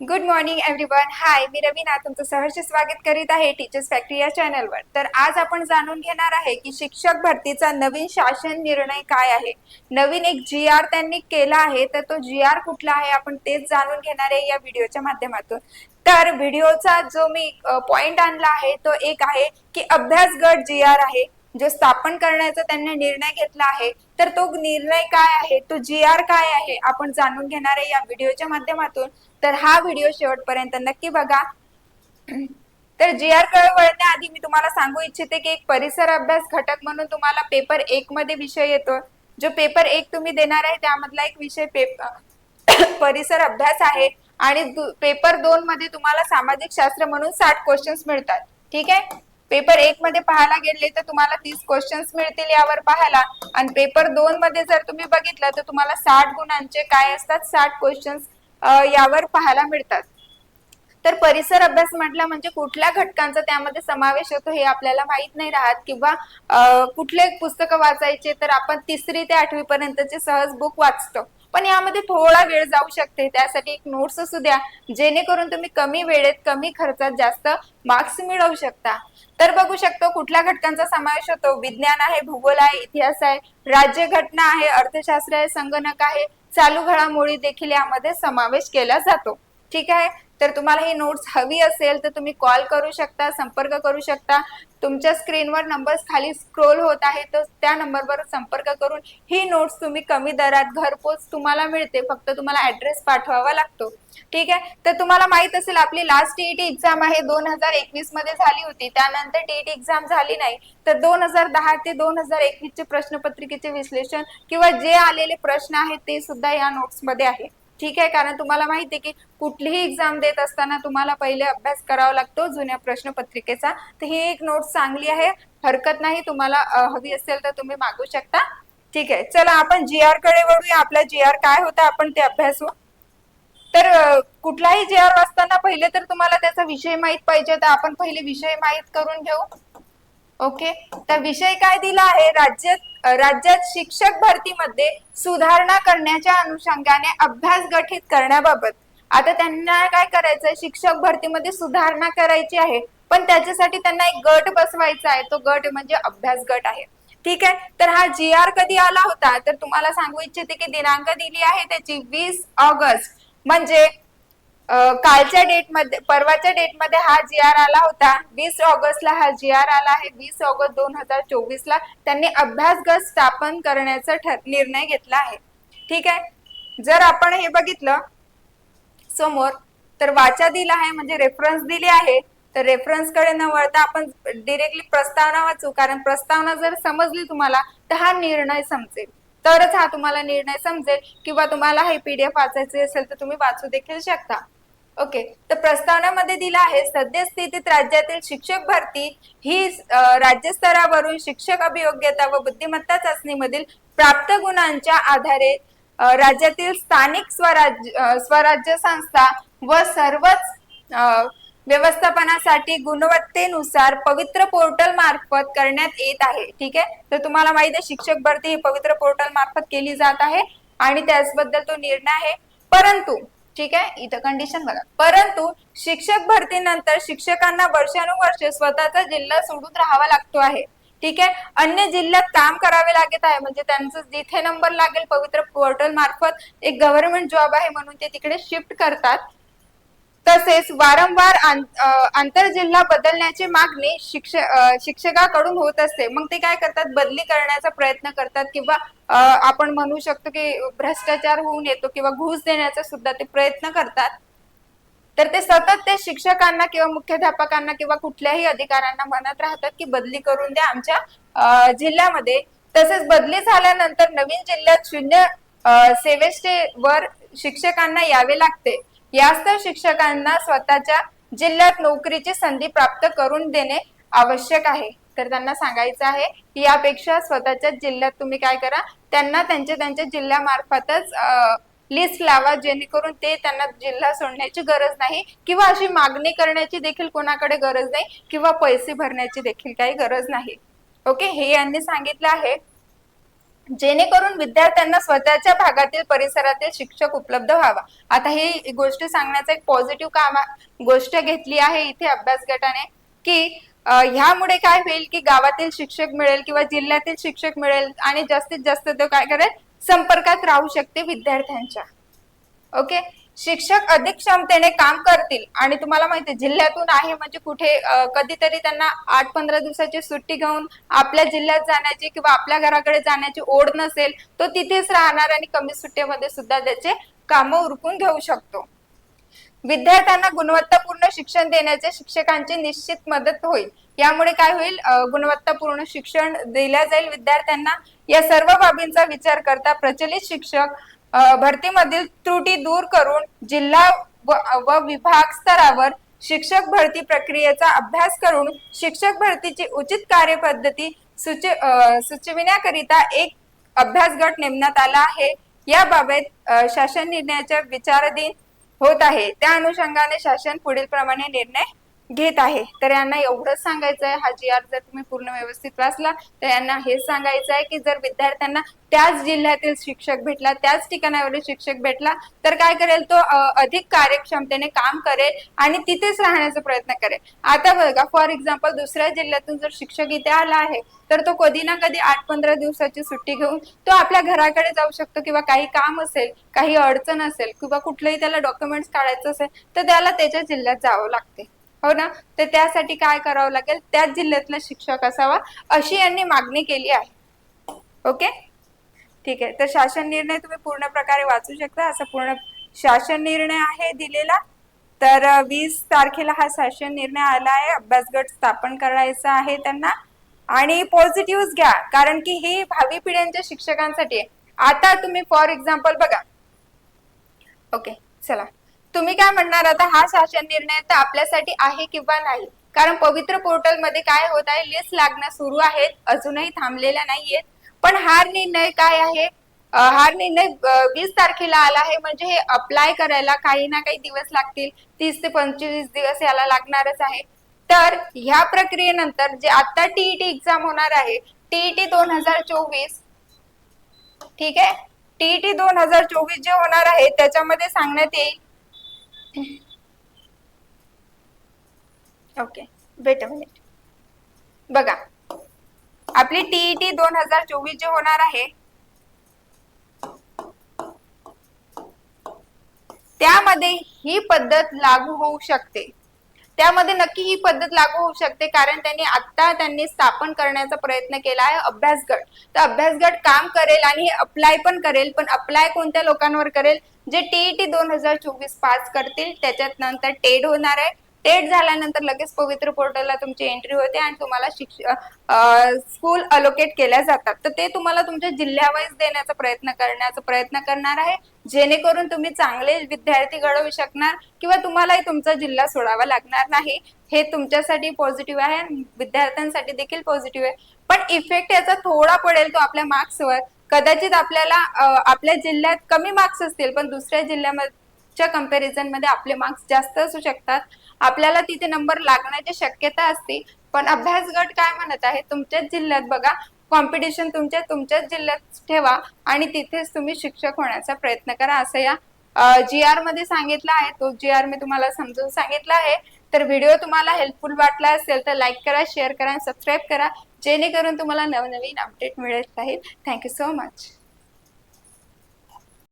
Good morning everyone hi मी रवीना. तुमचं सहर्ष स्वागत करीत आहे टीचर्स फॅक्टरी या चॅनलवर तर आज आपण जाणून घेणार आहे की शिक्षक भरतीचा नवीन शासन निर्णय काय आहे? नवीन एक जी आर त्यांनी केला आहे तर तो जी आर कुठला आहे? आपण तेच जाणून घेणार आहे या व्हिडिओच्या माध्यमातून. तर व्हिडिओचा जो मी पॉइंट आणला आहे तो एक आहे की अभ्यास गट जी आर आहे जो स्थापन करण्याचा त्यांनी निर्णय घेतला आहे. तर तो निर्णय काय आहे? तो जी आर काय आहे? आपण जाणून घेणार आहे या व्हिडिओच्या माध्यमातून. तर हा व्हिडिओ शेवटपर्यंत नक्की बघा. तर जी आरकडे वळण्याआधी मी तुम्हाला सांगू इच्छिते की एक परिसर अभ्यास घटक म्हणून तुम्हाला पेपर एक मध्ये विषय येतो. जो पेपर एक तुम्ही देणार आहे त्यामधला एक विषय पेपर परिसर अभ्यास आहे. आणि पेपर दोन मध्ये तुम्हाला सामाजिक शास्त्र म्हणून साठ क्वेश्चन्स मिळतात. ठीक आहे? पेपर एक मध्ये पाहायला गेले तर तुम्हाला तीस क्वेश्चन्स मिळतील यावर पाहायला. आणि पेपर दोन मध्ये जर तुम्ही बघितलं तर तुम्हाला साठ गुणांचे काय असतात? साठ क्वेश्चन्स यावर पाहायला मिळतात. तर परिसर अभ्यास म्हटला म्हणजे कुठल्या घटकांचा त्यामध्ये समावेश होतो हे आपल्याला माहीत नाही राहत. किंवा कुठले पुस्तकं वाचायचे तर आपण तिसरी ते आठवी पर्यंतचे सहज बुक वाचतो. पण यामध्ये थोडा वेळ जाऊ शकते. त्यासाठी एक नोट्स असू द्या. जेणेकरून तुम्ही कमी वेळेत कमी खर्चात जास्त मार्क्स मिळवू शकता. तर बघू शकतो कुठल्या घटकांचा समावेश होतो? विज्ञान आहे भूगोल आहे इतिहास आहे राज्य घटना आहे अर्थशास्त्र आहे संगणक आहे चालू घडामोडी देखील यामध्ये समावेश केला जातो. ठीक आहे? तर तुम्हाला ही नोट्स हवी असेल तर तुम्ही कॉल करू शकता संपर्क करू शकता. तुमच्या स्क्रीनवर नंबर खाली स्क्रोल होत आहे तर त्या नंबरवर संपर्क करून ही नोट्स तुम्ही कमी दरात घरपोच तुम्हाला मिळते. फक्त तुम्हाला ऍड्रेस पाठवावा लागतो. ठीक आहे? तर तुम्हाला माहीत असेल आपली लास्ट टीईटी एक्झाम आहे. दोन हजार एकवीसमध्ये झाली होती. त्यानंतर टीईटी एक्झाम झाली नाही. तर दोन हजार दहा ते दोन हजार एकवीस चे प्रश्नपत्रिकेचे विश्लेषण किंवा जे आलेले प्रश्न आहेत ते सुद्धा या नोट्समध्ये आहे. ठीक आहे कारण तुम्हाला माहिती आहे की कुठलीही एक्झाम देत असताना तुम्हाला पहिले अभ्यास करावा लागतो जुन्या प्रश्नपत्रिकेचा. तर ही एक नोट चांगली आहे. हरकत नाही तुम्हाला हवी असेल तर तुम्ही मागू शकता. ठीक आहे चला आपण जी आरकडे वळूया. आपला जी आर काय होता आपण ते अभ्यासू. तर कुठलाही जी आर वाचताना पहिले तर तुम्हाला त्याचा विषय माहीत पाहिजे. तर आपण पहिले विषय माहीत करून घेऊ. ओके तर विषय काय दिला आहे? राज्यात राज्यात शिक्षक भरतीमध्ये सुधारणा करण्याच्या अनुषंगाने अभ्यास गठीत करण्याबाबत. आता त्यांना काय करायचंय? शिक्षक भरतीमध्ये सुधारणा करायची आहे पण त्याच्यासाठी त्यांना एक गट बसवायचा आहे. तो गट म्हणजे अभ्यास गट आहे. ठीक आहे? तर हा जी आर कधी आला होता? तर तुम्हाला सांगू इच्छिते की दिनांक दिली आहे त्याची वीस ऑगस्ट. म्हणजे कालच्या डेटमध्ये परवाच्या डेटमध्ये हा जी आर आला होता. वीस ऑगस्टला हा जी आर आला आहे. वीस ऑगस्ट दोन हजार चोवीस ला त्यांनी अभ्यास गट स्थापन करण्याचा निर्णय घेतला आहे. ठीक आहे? जर आपण हे बघितलं समोर तर वाचा दिला आहे म्हणजे रेफरन्स दिली आहे. तर रेफरन्सकडे न वळता आपण डिरेक्टली प्रस्तावना वाचू कारण प्रस्तावना जर समजली तुम्हाला तर हा निर्णय समजेल. तरच हा तुम्हाला निर्णय समजेल किंवा तुम्हाला हे पीडीएफ वाचायचे असेल तर तुम्ही वाचू देखील शकता. ओके तर प्रस्तावनामध्ये दिला आहे सद्यस्थितीत राज्यातील शिक्षक भरती ही राज्य स्तरावरून शिक्षक अभियोग्यता व बुद्धिमत्ता चाचणीमधील प्राप्त गुणांच्या आधारे राज्यातील स्थानिक स्वराज्य स्वराज्य संस्था व सर्वच व्यवस्थापनासाठी गुणवत्तेनुसार पवित्र पोर्टल मार्फत करण्यात येत आहे. ठीक आहे? तर तुम्हाला माहिती आहे शिक्षक भरती ही पवित्र पोर्टल मार्फत केली जात आहे आणि त्याचबद्दल तो निर्णय आहे. परंतु ठीक आहे? इथं कंडिशन बघा. परंतु शिक्षक भरतीनंतर शिक्षकांना वर्षानुवर्ष स्वतःचा जिल्हा सोडून राहावा लागतो आहे. ठीक आहे? अन्य जिल्ह्यात काम करावे लागत आहे. म्हणजे त्यांचं जिथे नंबर लागेल पवित्र पोर्टल मार्फत एक गव्हर्नमेंट जॉब आहे म्हणून ते तिकडे शिफ्ट करतात. तसेच वारंवार आंतरजिल्हा बदलण्याची मागणी शिक्षक शिक्षकाकडून होत असते. मग ते काय करतात? बदली करण्याचा प्रयत्न करतात किंवा आपण म्हणू शकतो की भ्रष्टाचार होऊन येतो किंवा घुस देण्याचा सुद्धा ते प्रयत्न करतात. तर ते सतत ते शिक्षकांना किंवा मुख्याध्यापकांना किंवा कुठल्याही अधिकाऱ्यांना म्हणत राहतात की बदली करून द्या आमच्या जिल्ह्यामध्ये. तसेच बदली झाल्यानंतर नवीन जिल्ह्यात शून्य सेवेस्टे वर शिक्षकांना यावे लागते. यास्तव शिक्षकांना स्वतःच्या जिल्ह्यात नोकरीची संधी प्राप्त करून देणे आवश्यक आहे. तर त्यांना सांगायचं आहे की यापेक्षा स्वतःच्या जिल्ह्यात तुम्ही काय करा त्यांना त्यांच्या त्यांच्या जिल्ह्यामार्फतच लिस्ट लावा जेणेकरून ते त्यांना जिल्हा सोडण्याची गरज नाही किंवा अशी मागणी करण्याची देखील कोणाकडे गरज नाही किंवा पैसे भरण्याची देखील काही गरज नाही. ओके? हे यांनी सांगितलं आहे. जेणेकरून विद्यार्थ्यांना स्वतःच्या भागातील परिसरातील शिक्षक उपलब्ध व्हावा. आता ही गोष्ट सांगण्याचं एक पॉझिटिव्ह काम गोष्ट घेतली आहे इथे अभ्यास गटाने की ह्यामुळे काय होईल की गावातील शिक्षक मिळेल किंवा जिल्ह्यातील शिक्षक मिळेल आणि जास्तीत जास्त तो काय करेल? संपर्कात राहू शकते विद्यार्थ्यांच्या. ओके? शिक्षक अधिक क्षमतेने काम करतील. आणि तुम्हाला माहिती जिल्ह्यातून आहे म्हणजे कुठे कधीतरी त्यांना आठ पंधरा दिवसाची सुट्टी घेऊन आपल्या जिल्ह्यात जाण्याची किंवा आपल्या घराकडे जाण्याची ओढ नसेल तो तिथेच राहणार आणि कमी सुट्टीमध्ये सुद्धा त्याचे कामं उरकून घेऊ शकतो. विद्यार्थ्यांना गुणवत्तापूर्ण शिक्षण देण्याचे शिक्षकांची निश्चित मदत होईल. यामुळे काय होईल? गुणवत्तापूर्ण शिक्षण दिल्या जाईल विद्यार्थ्यांना. या सर्व बाबींचा विचार करता प्रचलित शिक्षक भरतीमधील त्रुटी दूर करून जिल्हा व व विभाग स्तरावर शिक्षक भरती प्रक्रियेचा अभ्यास करून शिक्षक भरतीची उचित कार्यपद्धती सुच सुचविण्याकरिता एक अभ्यास गट नेमण्यात आला आहे. याबाबत शासन निर्णयाच्या विचाराधीन होत आहे. त्या अनुषंगाने शासन पुढील प्रमाणे निर्णय घेत आहे. तर यांना एवढंच सांगायचं आहे हा जी आर जर तुम्ही पूर्ण व्यवस्थित वाचला तर यांना हे सांगायचं आहे की जर विद्यार्थ्यांना त्याच जिल्ह्यातील शिक्षक भेटला त्याच ठिकाणावरील शिक्षक भेटला तर काय करेल तो अधिक कार्यक्षमतेने काम करेल आणि तिथेच राहण्याचा प्रयत्न करेल. आता बघा फॉर एक्झाम्पल दुसऱ्या जिल्ह्यातून जर शिक्षक इथे आला आहे तर तो कधी ना कधी आठ पंधरा दिवसाची सुट्टी घेऊन तो आपल्या घराकडे जाऊ शकतो किंवा काही काम असेल काही अडचण असेल किंवा कुठलंही त्याला डॉक्युमेंट्स काढायचं असेल तर त्याला त्याच्या जिल्ह्यात जावं लागते. हो ना? तर त्यासाठी काय करावं लागेल? त्याच जिल्ह्यातला शिक्षक असावा अशी यांनी मागणी केली आहे. ओके? ठीक आहे. तर शासन निर्णय तुम्ही पूर्ण प्रकारे वाचू शकता. असा पूर्ण शासन निर्णय आहे दिलेला. तर वीस तारखेला हा शासन निर्णय आला आहे. अभ्यासगट स्थापन करायचा आहे त्यांना. आणि पॉझिटिव्ह घ्या. कारण की ही भावी पिढ्यांच्या शिक्षकांसाठी आहे. आता तुम्ही फॉर एक्झाम्पल बघा. ओके चला. तुम्ही काय म्हणणार? आता हा शासन निर्णय तर आपल्यासाठी आहे किंवा नाही? कारण पवित्र पोर्टलमध्ये काय होत आहे? लिस्ट लागणं सुरू आहेत. अजूनही थांबलेल्या नाहीयेत. पण हा निर्णय काय आहे? हा निर्णय वीस तारखेला आला आहे. म्हणजे हे अप्लाय करायला काही ना काही दिवस लागतील. तीस ते पंचवीस दिवस याला लागणारच आहे. तर ह्या प्रक्रियेनंतर जे आता टीईटी एक्झाम होणार आहे टीईटी दोन हजार चोवीस ठीक आहे? टीईटी दोन हजार चोवीस जे होणार आहे त्याच्यामध्ये सांगण्यात येईल ओके. वेट अ मिनिट बघा. आपली टीईटी दोन हजार चोवीस जे होणार आहे त्यामध्ये ही पद्धत लागू होऊ शकते. त्यामध्ये नक्की ही पद्धत लागू होऊ शकते कारण त्यांनी आता त्यांनी स्थापन करण्याचा प्रयत्न केला आहे अभ्यास गट तर अभ्यास गट काम करेल आणि अप्लाय पण करेल पण अप्लाय कोणत्या लोकांवर करेल? जे टीईटी दोन हजार चोवीस पास करतील त्याच्यात नंतर टेड होणार आहे. टेट झाल्यानंतर लगेच पवित्र पोर्टलला तुमची एंट्री होते आणि तुम्हाला शिक्षण स्कूल अलोकेट केल्या जातात. तर ते तुम्हाला तुमच्या जिल्ह्यावाईज देण्याचा प्रयत्न करण्याचा प्रयत्न करणार आहे. जेणेकरून तुम्ही चांगले विद्यार्थी घडवू शकणार किंवा तुम्हालाही तुमचा जिल्हा सोडावा लागणार नाही. हे तुमच्यासाठी पॉझिटिव्ह आहे विद्यार्थ्यांसाठी देखील पॉझिटिव्ह आहे. पण इफेक्ट याचा थोडा पडेल तो आपल्या मार्क्सवर कदाचित आपल्याला आपल्या जिल्ह्यात कमी मार्क्स असतील पण दुसऱ्या जिल्ह्यामध्ये च्या कंपॅरिझनमध्ये आपले मार्क्स जास्त असू शकतात. आपल्याला तिथे नंबर लागण्याची शक्यता असते. पण अभ्यास गट काय म्हणत आहे? तुमच्याच जिल्ह्यात बघा. कॉम्पिटिशन तुमच्या तुमच्याच जिल्ह्यात ठेवा आणि तिथेच तुम्ही शिक्षक होण्याचा प्रयत्न करा. असं या जी आरमध्ये सांगितलं आहे. तो जी आर मी तुम्हाला समजून सांगितला आहे. तर व्हिडिओ तुम्हाला हेल्पफुल वाटला असेल तर लाईक करा शेअर करा सबस्क्राईब करा. जेणेकरून तुम्हाला नवनवीन अपडेट मिळत राहील. Thank you so much